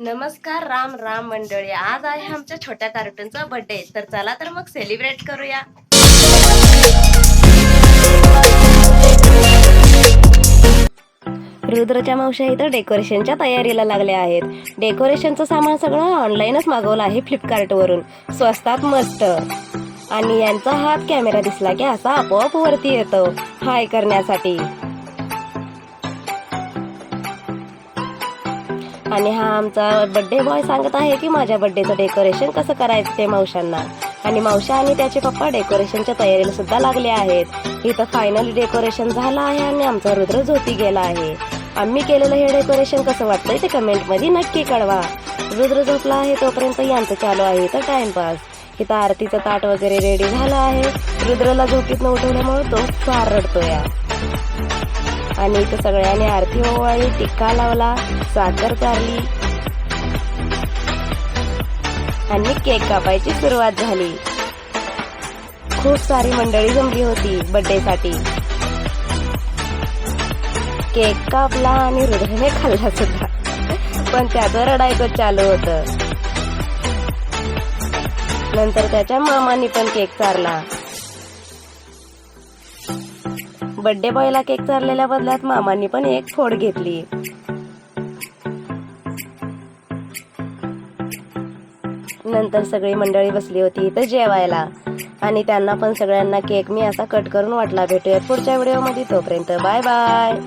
नमस्कार राम राम मंडळी. आज आहे आमच्या छोट्या कार्टूनचा बर्थडे तर चला तर मग सेलिब्रेट करूया. रुद्रच्या मावश्या इथं डेकोरेशनच्या तयारीला लागल्या आहेत. डेकोरेशनचं सामान सगळं ऑनलाईनच मागवलं आहे फ्लिपकार्टवरून स्वस्तात मस्त. आणि यांचा हात कॅमेरा दिसला की असा आपोआप वरती येतो. हाय करण्यासाठी. आणि हा आमचा बर्थडे बॉय सांगत आहे की माझ्या बर्थडेचं डेकोरेशन कसं करायचं ते मावशांना. आणि मावशा आणि त्याचे पप्पा डेकोरेशनच्या तयारीला सुद्धा लागले आहेत. इथं फायनली डेकोरेशन झालं आहे आणि आमचा रुद्र झोपी गेला आहे. आम्ही केलेलं हे डेकोरेशन कसं वाटतंय ते कमेंटमध्ये नक्की कळवा. रुद्र झोपला आहे तोपर्यंत यांचं चालू आहे इथं टाइमपास. इथं आरतीचं ताट वगैरे रेडी झालं आहे. रुद्रला झोपीतनं उठवल्यामुळे तो फार रडतोय. आणि इथं सगळ्यांनी आरती हो ओवाळी टिक्का लावला साखर चारली. आणि केक कापायची सुरुवात झाली. खूप सारी मंडळी जमली होती बर्थडे साठी केक कापला आणि हृदयाने खाल्ला सुद्धा. पण त्याचं रडायचं चालू होत. नंतर त्याच्या मामानी पण केक चारला. बर्थडे बॉयला केक चारलेल्या बदल्यात मामांनी पण एक फोड घेतली. नंतर सगळी मंडळी बसली होती इथं जेवायला. आणि त्यांना पण सगळ्यांना केक मी असा कट करून वाटला. भेटूयात पुढच्या व्हिडिओमध्ये तोपर्यंत बाय बाय